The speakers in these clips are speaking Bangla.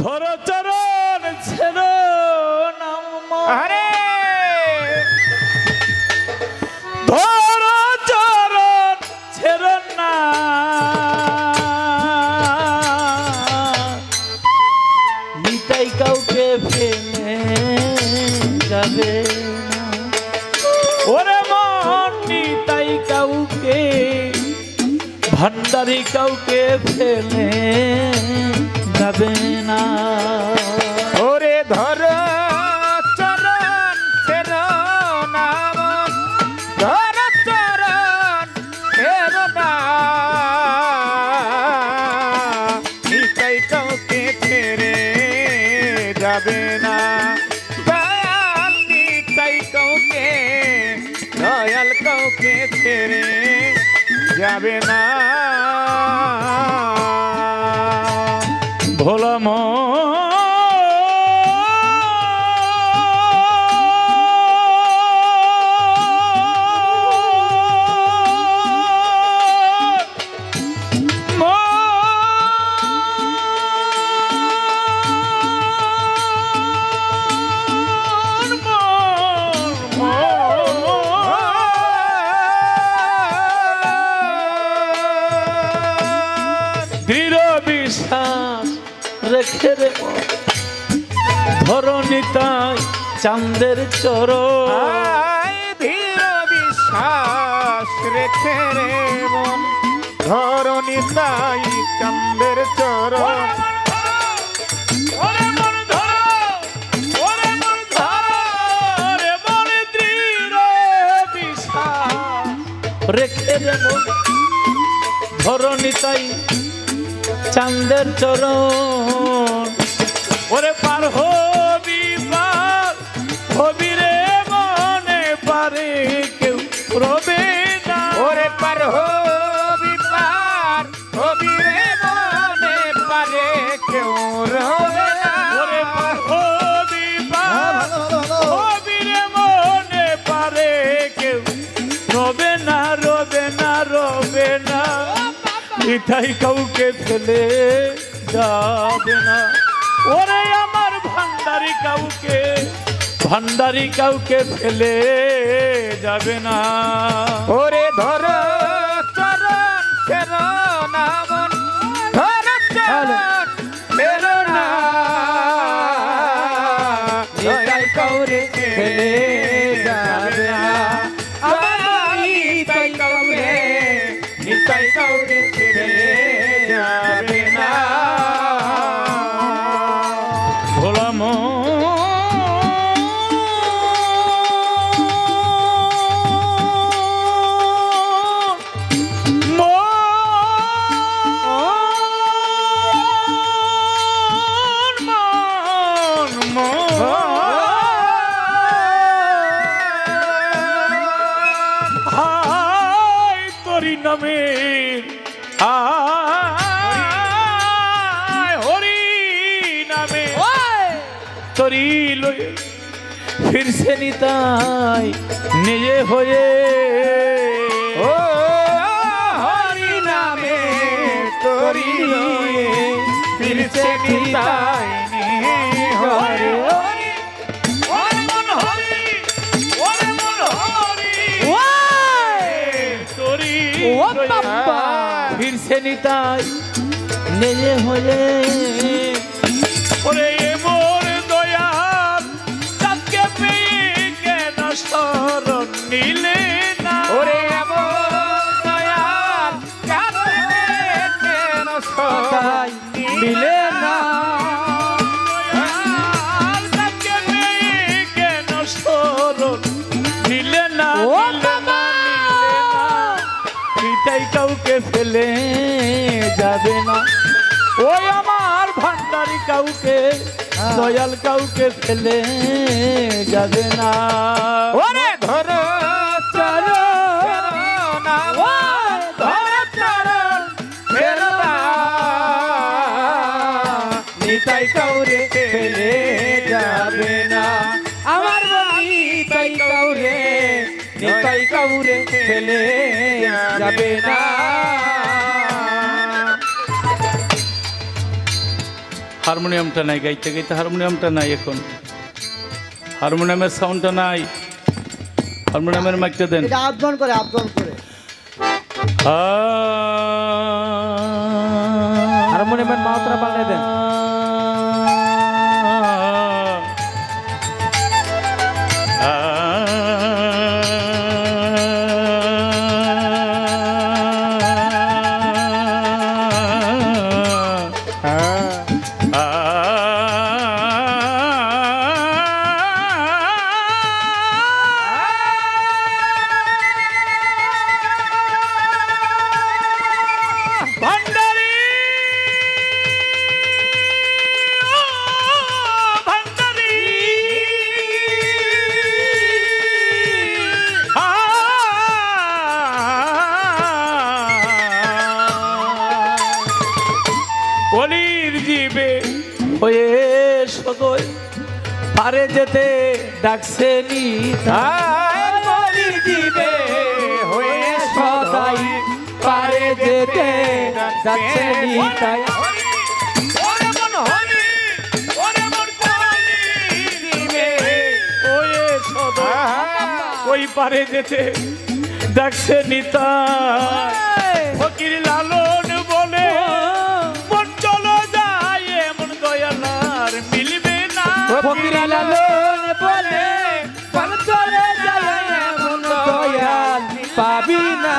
ধর চরণ ছেড়ো নাম আরে ধর চরণ ছেড়ো না। নিতাই কাউকে ফেলে যাবে না। ওরে মন নিতাই কাউকে ভান্ডারি কাউকে ফেলে যাবে না। ওরে ধর, চরণ ধর, চরণ নিতাই কাউকে ছেড়ে যাবে না। কাউকে ছেড়ে যাবে না। ভোলা দৃঢ় বিশ্বাস রেখে রে ধরণিতাই চাঁদের চর ধীর বিশ্বাস রেখে রে মন। ধরণি তাই চরণ। রেখে রে মন ধরণিতাই চাঁদের চরণ। ওরে পার হবি পার হবি রে মনে পারে কেউ রবে না। ওরে পার হবি পার হবি রে মনে পারে কেউ রবে না। ওরে পার হবি পার হবি রে মনে পারে কেউ রবে না রবে না রবে না। মিঠাই কাউকে ফেলে যাবে না। ওরে আমার ভান্ডারি কাউকে ভান্ডারি কাউকে ফেলে যাবে না। ওরে ধর চরণ ফেরো না ধর চরণ ফেরো না। নিতাই কাউরে ফেলে যাবে না। আমার নিতাই কাউরে নিতাই কাউরে ফেলে যাবে তোরি নামে। হরি নামে। তোরি লয়ে ফিরছে নিতাই নিজে হয়ে। ও হরি নামে। তোরি লয়ে ফিরছে নিতাই ও বাবা। ফিরছে নিতাই নিজে হয়ে। ওরে মোর দয়াল তাকে পেয়ে কেন শরণ নিলে না? ওরে দয়াল কেন না? পেয়ে কেন শরণ যাবে না। ওই আমার ভান্ডারি কাউকে দয়াল কাউকে ফেলে যাবে না। ওরে ধর চরণ না। ধর চরণ ফেরো না। নিতাই কাউরে ফেলে যাবে না। আমার নিতাই কাউরে নিতাই কাউরে ফেলে যাবে না। হারমোনিয়ামটা নাই গাইতে গাইতে হারমোনিয়ামটা নাই এখন। হারমোনিয়ামের সাউন্ডটা নাই। হারমোনিয়ামের মাইকটা দেন। আবদন করে আবদন করে হারমোনিয়ামের মাত্রা পাল্টে দেন সদয় পারে যেতে ডাকছে নি বলি দিবে হয়ে সদাই। পারে যেতে মন কলি দিবে ওয়ে সদয় ওই পারে যেতে ডাকছে নিতা ফকিরা লালন বলে পান চলে যায় এমন দয়াল পাবি না।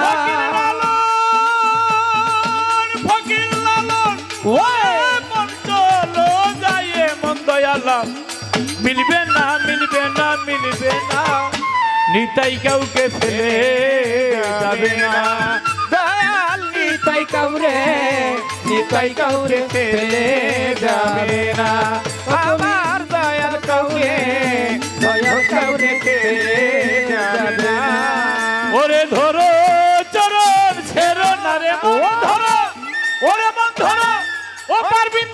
ফকির লালন মন চলো যায় এমন দয়ালা। মিলবে না মিলবে না মিলবে না নিতাই কাউকে ফেলে যাবে না। দয়াল নিতাই কাউরে নিতাই কাউরে ফেলে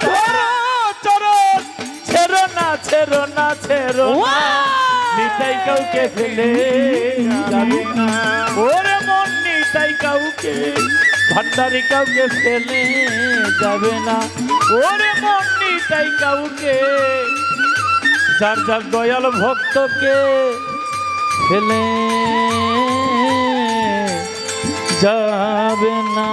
ধরো না না কাউকে ফেলে কাউকে ভান্ডারি কাউকে ফেলে যাবে না ওরে মন কাউকে যার যার দয়াল ভক্তকে ফেলে যাবে না।